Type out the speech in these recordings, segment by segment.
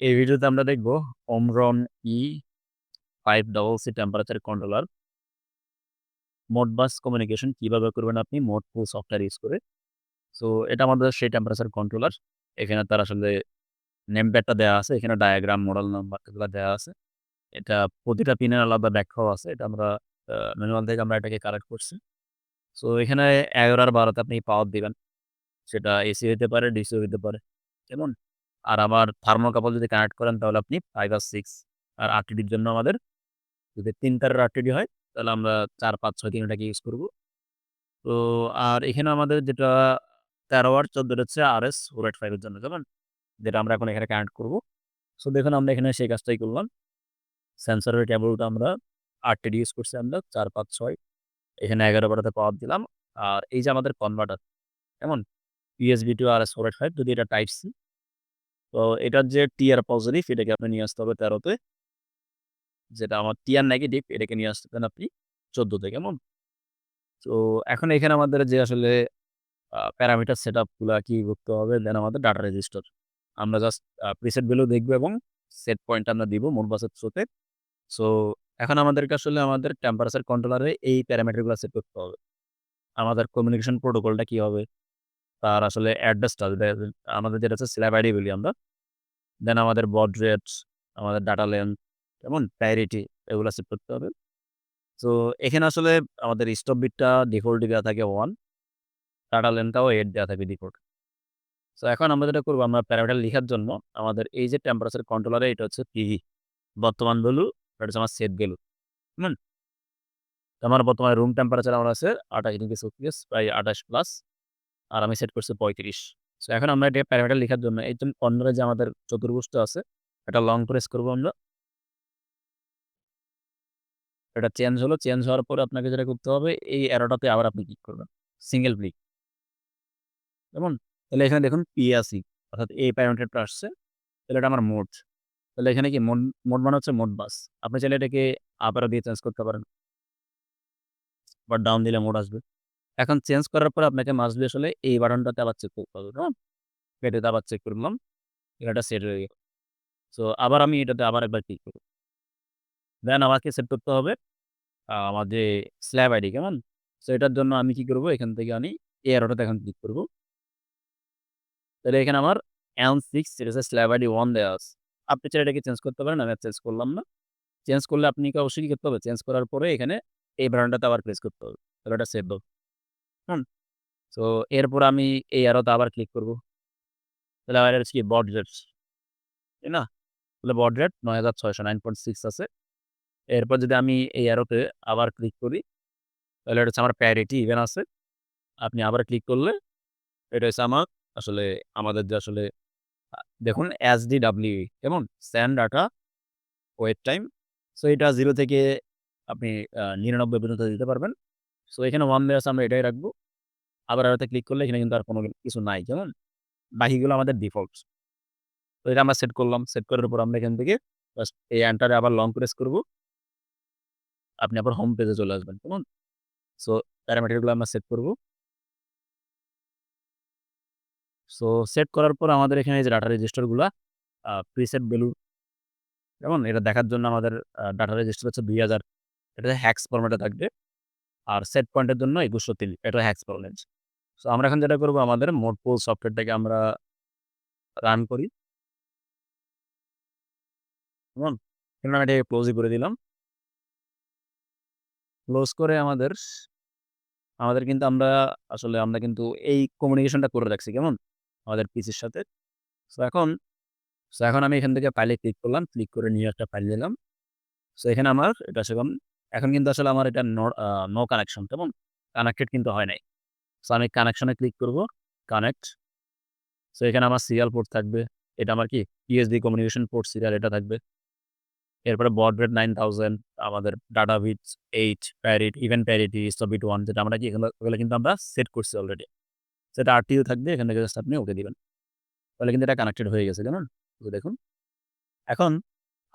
এই ভিডিওতে আমরা দেখব Omron E five E 5CC temperature controller Modbus communication কীভাবে করবেন আপনি মোড পুল সফটওয়্যার ইউজ করে। সো এটা আমাদের সেই টেম্পারেচার কন্ট্রোলার। এখানে তার আসলে নেম প্যাডটা দেওয়া আছে। এখানে ডায়াগ্রাম, মডেল নাম্বার এগুলা দেওয়া আছে। এটা প্রতিটা পিনের আলাদা ব্যাখ্যাও আছে। এটা আমরা ম্যানুয়াল থেকে আমরা এটাকে কালেক্ট করছি। সো এখানে ১১ আর ১২ তে আপনি পাওয়ার দিবেন। সেটা এসি হইতে পারে, ডিসি হইতে পারে। কেমন? আর আবার থার্মোকাপল যদি কানেক্ট করেন তাহলে আপনি ফাইভ আর সিক্স আর আরটিডির জন্য আমাদের যদি ৩ তারের আরটিডি হয় তাহলে আমরা ৪, ৫, ৬ তিনটাকে ইউজ করব। তো আর এখানে আমাদের যেটা ১৩ ওয়াট ১৪ হচ্ছে আর আরএস 485 এর জন্য কেমন? যেটা আমরা এখন এখানে কানেক্ট করব। সো দেখুন আমরা এখানে সেই কাজটাই করলাম। সেন্সরের কেবলটা আমরা আরটিডি ইউজ করছি আমরা ৪, ৫, ৬ এখানে ১১ বারোতে পাওয়ার দিলাম। আর এই যে আমাদের কনভার্টার কেমন? ইউএসবি টু আরএস 485 যদি এটা টাইপ সি। তো এটার যে টিয়ার পজিটিভ এটাকে আপনি নিয়ে আসতে হবে তেরোতে যেটা আমার টিয়ার নেগেটিভ এটাকে নিয়ে আসতেছেন আপনি ১৪ তে, কেমন? তো এখন এখানে আমাদের যে আসলে প্যারামিটার সেটআপগুলা কি করতে হবে দেন আমাদের ডাটা রেজিস্টার। আমরা জাস্ট প্রিসেট ভ্যালু দেখব এবং সেট পয়েন্ট আমরা দিব মোডবাসের থ্রুতে। সো এখন আমাদেরকে আসলে আমাদের টেম্পারেচার কন্ট্রোলারে এই প্যারামিটারগুলা সেট করতে হবে। আমাদের কমিউনিকেশন প্রোটোকলটা কি হবে? তার আসলে অ্যাড্রেসটা আমাদের যেটা হচ্ছে স্ল্যাব আইডি বলি আমরা। দেন আমাদের বড রেট, আমাদের ডাটা লেন্থ কেমন? প্রায়োরিটি এগুলো সেট করতে হবে। সো এখানে আসলে আমাদের স্টপ বিটটা ডিফল্ট দেওয়া থাকে ওয়ান ডাটা লেন্থটাও 8 দেওয়া থাকে ডিফল্ট। সো এখন আমরা যেটা করব আমরা প্যারামিটার লিখার জন্য আমাদের এই যে টেম্পারেচার কন্ট্রোলারে এটা হচ্ছে পিভি বর্তমান ভ্যালু এটা হচ্ছে আমার সেট ভ্যালু। হুম? আমার বর্তমানে রুম টেম্পারেচার আমার আছে ২৮ ডিগ্রি সেলসিয়াস প্রায় ২৮ প্লাস আর আমি সেট করছি ৩৫। সো এখন আমরা এটা প্যারামিটার লিখার জন্য এই কর্নারে যে আমাদের চতুর্ভুজটা আছে, এটা লং প্রেস করব আমরা। এটা চেঞ্জ হলো। চেঞ্জ হওয়ার পরে আপনাকে যেটা করতে হবে, এই অ্যারোটাতে আবার আপনি ক্লিক করবেন। Single click. কেমন? তাহলে এখানে দেখুন পিএসই অর্থাৎ এই প্যারামিটারটা আসছে। তাহলে এটা আমার মোড। তাহলে এখানে কি মোড মোড মানে হচ্ছে মোডবাস। আপনি চাইলে এটাকে আবারও দিয়ে চেঞ্জ করতে পারেন। বা ডাউন দিলে মোড আসবে। এখন চেঞ্জ করার পরে আপনাকে মাস্ট বি আসলে এই বাটনটাতে আবার চেক করতে হবে, কেমন? এটাতে আবার চেক করলাম। এটা সেট হয়ে গেল। সো আবার আমি এটাতে আবার একবার ক্লিক করব। দেন আমাকে সেট করতে হবে আ আমার যে স্ল্যাব আইডি কেমন? সো এটার জন্য আমি কি করব এখান থেকে আমি এই এখন ক্লিক করব। তাহলে এখানে আমার N6 এটা হচ্ছে স্ল্যাব আইডি 1 দেয়া আছে। আপনি চাই এটাকে চেঞ্জ করতে পারেন। আমি চেঞ্জ করলাম না। চেঞ্জ করলে আপনাকে অবশ্যই করতে হবে? চেঞ্জ করার পরে এখানে এই বাটনটাতে আবার প্রেস করতে হবে। তাহলে এটা সেভ হবে। হুম? তো এরপর আমি এই অ্যারোতে আবার ক্লিক করব। তাহলে আমার হচ্ছে কি বড রেট। তাই না? তাহলে বড রেট ৯৬০০ 9.6 আছে। এরপর যদি আমি এই অ্যারোতে আবার ক্লিক করি, তাহলে এটা হচ্ছে আমার প্যারিটি ইভেন আছে। আপনি আবার ক্লিক করলে এটা হচ্ছে আমার আসলে আমাদের যে আসলে দেখুন SDWE কেমন? Send data wait time. So এটা 0 থেকে আপনি ৯৯ পর্যন্ত দিতে পারবেন। সো এখানে 1 দেয়া আছে আমরা এটাই রাখব। আবার অ্যারোতে ক্লিক করলে এখানে কিন্তু আর কোনো কিছু নাই, কেমন? বাকিগুলো আমাদের ডিফল্ট। তো এটা আমরা সেট করলাম। সেট করার পর আমরা এখান থেকে জাস্ট এই এন্টারে আবার লং প্রেস করব। আপনি আবার হোম পেজে চলে আসবেন, কেমন? সো প্যারামিটারগুলো আমরা সেট করব। সো সেট করার পর আমাদের এখানে যে ডাটা রেজিস্টারগুলা আ প্রিসেট ভ্যালু কেমন? এটা দেখার জন্য আমাদের ডাটা রেজিস্টার হচ্ছে ২০০০ এটা হেক্স ফরম্যাটে থাকবে। আর সেট পয়েন্টের জন্য ২১০৩ এটা হেক্স ফরম্যাট। সো আমরা এখন যেটা করব আমাদের মোড পুল সফটওয়্যারটাকে আমরা রান করি। আমি এটাকে ক্লোজই করে দিলাম। ক্লোজ করে আমাদের আমাদের কিন্তু আমরা আসলে আমরা কিন্তু এই কমিউনিকেশনটা করে রাখছি, কেমন? আমাদের পিসির সাথে। সো এখন সো এখন আমি এখান থেকে ফাইলে ক্লিক করলাম। ক্লিক করে নিয়ে একটা ফাইল দিলাম। সো এখানে আমার এটা সেরকম এখন কিন্তু আসলে আমার এটা নো নো কানেকশন, কেমন? কানেক্টেড কিন্তু হয় নাই। সো আমি কানেকশন ক্লিক করব। কানেক্ট। সো এখানে আমার সিরিয়াল পোর্ট থাকবে। এটা আমার কি ইউএসবি কমিউনিকেশন পোর্ট সিরিয়াল এটা থাকবে। এরপরে বড রেট 9000 আমাদের data bits 8 parity even parity stop bit 1 যেটা আমরা কি এগুলো এগুলো কিন্তু আমরা সেট করছি অলরেডি। সেটা আরটিইউ থাকবে এখান থেকে আপনি ওকে দিবেন। তাহলে কিন্তু এটা কানেক্টেড হয়ে গেছে, কেমন? তো দেখুন। এখন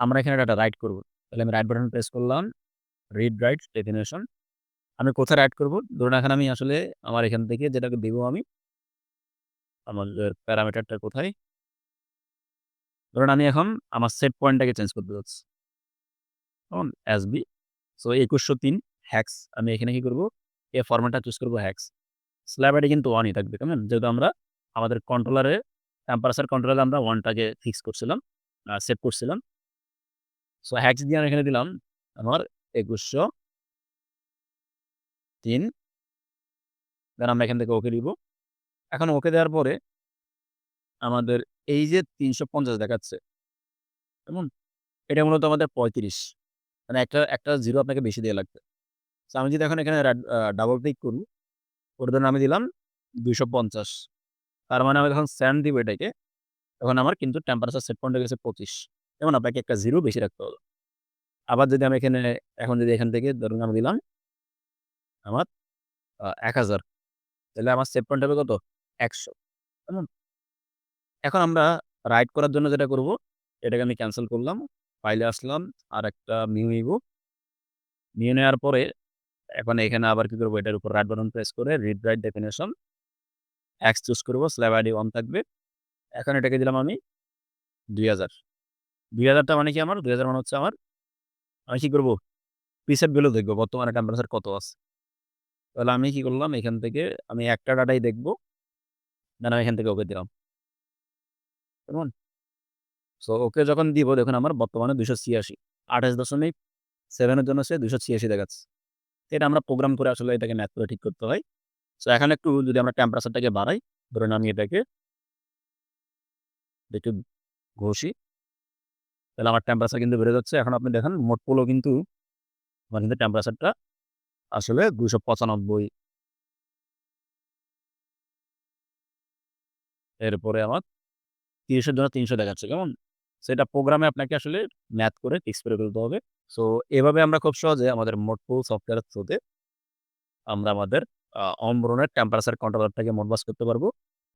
আমরা এখানে ডাটা রাইট করব। তাহলে আমি রাইট বাটন প্রেস করলাম। Read write definition. আমি কোথায় রাইট করব? ধরুন এখন আমি আসলে আমার এখান থেকে যেটাকে দেবো আমি আমার প্যারামিটারটা কোথায়? ধরুন আমি এখন আমার সেট পয়েন্টটাকে চেঞ্জ করতে যাচ্ছি। কেমন? এসবি সো একুশশো তিন হ্যাক্স আমি এখানে কি করব? এ ফরম্যাটটা চুজ করব হ্যাক্স স্ল্যাব আইডি কিন্তু ওয়ানই থাকবে, কেমন? যেহেতু আমরা আমাদের কন্ট্রোলারে টেম্পারেচার কন্ট্রোলারে আমরা ওয়ানটাকে ফিক্স করছিলাম, সেট করছিলাম। সো হ্যাক্স দিয়ে আমি এখানে দিলাম আমার ২১০০ ৩ দেন আমরা এখান থেকে ওকে দিব। এখন ওকে দেওয়ার পরে আমাদের এই যে ৩৫০ দেখাচ্ছে কেমন? এটা মূলত আমাদের ৩৫ মানে একটা একটা জিরো আপনাকে বেশি দেয়া লাগবে। সো আমি যদি এখন এখানে ডাবল ক্লিক করি, ওর দেন আমি দিলাম ২৫০ তার মানে আমি যখন স্যান্ড দিব এটাকে, তখন আমার কিন্তু টেম্পারেচার সেট পয়েন্ট হয়ে গেছে ২৫ যেমন আপনাকে একটা জিরো বেশি রাখতে হবে। আবার যদি আমি এখানে এখন যদি এখান থেকে ধরুন আমি দিলাম আমার এক হাজার তাহলে আমার সেভ পয়েন্ট হবে কত? ১০০ কেমন? এখন আমরা রাইট করার জন্য যেটা করব, এটাকে আমি ক্যান্সেল করলাম। ফাইলে আসলাম, আর একটা মিউ নিব। নিয়ে নেওয়ার পরে এখন এখানে আবার কি করব এটার উপর রাইট বাটন প্রেস করে read write definition hex choose করব স্ল্যাব আইডি 1 থাকবে। এখন এটাকে দিলাম আমি দুই হাজার দুই হাজারটা মানে কি আমার? ২০০০ মানে হচ্ছে আমার আমি কি করব প্রিসেট ভ্যালু দেখব বর্তমানে টেম্পারেচার কত আছে। তাহলে আমি কি করলাম? এখান থেকে আমি একটা ডাটাই দেখব দেন আমি এখান থেকে ওকে দিলাম। কেমন? সো ওকে যখন দিব দেখুন আমার বর্তমানে দুশো ছিয়াশি আঠাশ দশমিক সেভেনের জন্য সে ২৮৬ দেখাচ্ছে। এটা আমরা প্রোগ্রাম করে আসলে এটাকে ম্যাথ করে ঠিক করতে হয়। সো এখন একটু যদি আমরা টেম্পারেচারটাকে বাড়াই, ধরুন আমি এটাকে একটু ঘষি। তাহলে আমার টেম্পারেচার কিন্তু বেড়ে যাচ্ছে। এখন আপনি দেখেন মোট পোলও কিন্তু আমার কিন্তু টেম্পারেচারটা আসলে ২৯৫ এরপরে আমার ৩০ এর জন্য ৩০০ দেখাচ্ছে, কেমন? সেটা প্রোগ্রামে আপনাকে আসলে ম্যাথ করে ফিক্স করে ফেলতে হবে। সো এভাবে আমরা খুব সহজে আমাদের মোডপুল সফটওয়্যারের থ্রুতে আমরা আমাদের আ অন-রনের টেম্পারেচার কন্ট্রোলারটাকে মোডবাস করতে পারব।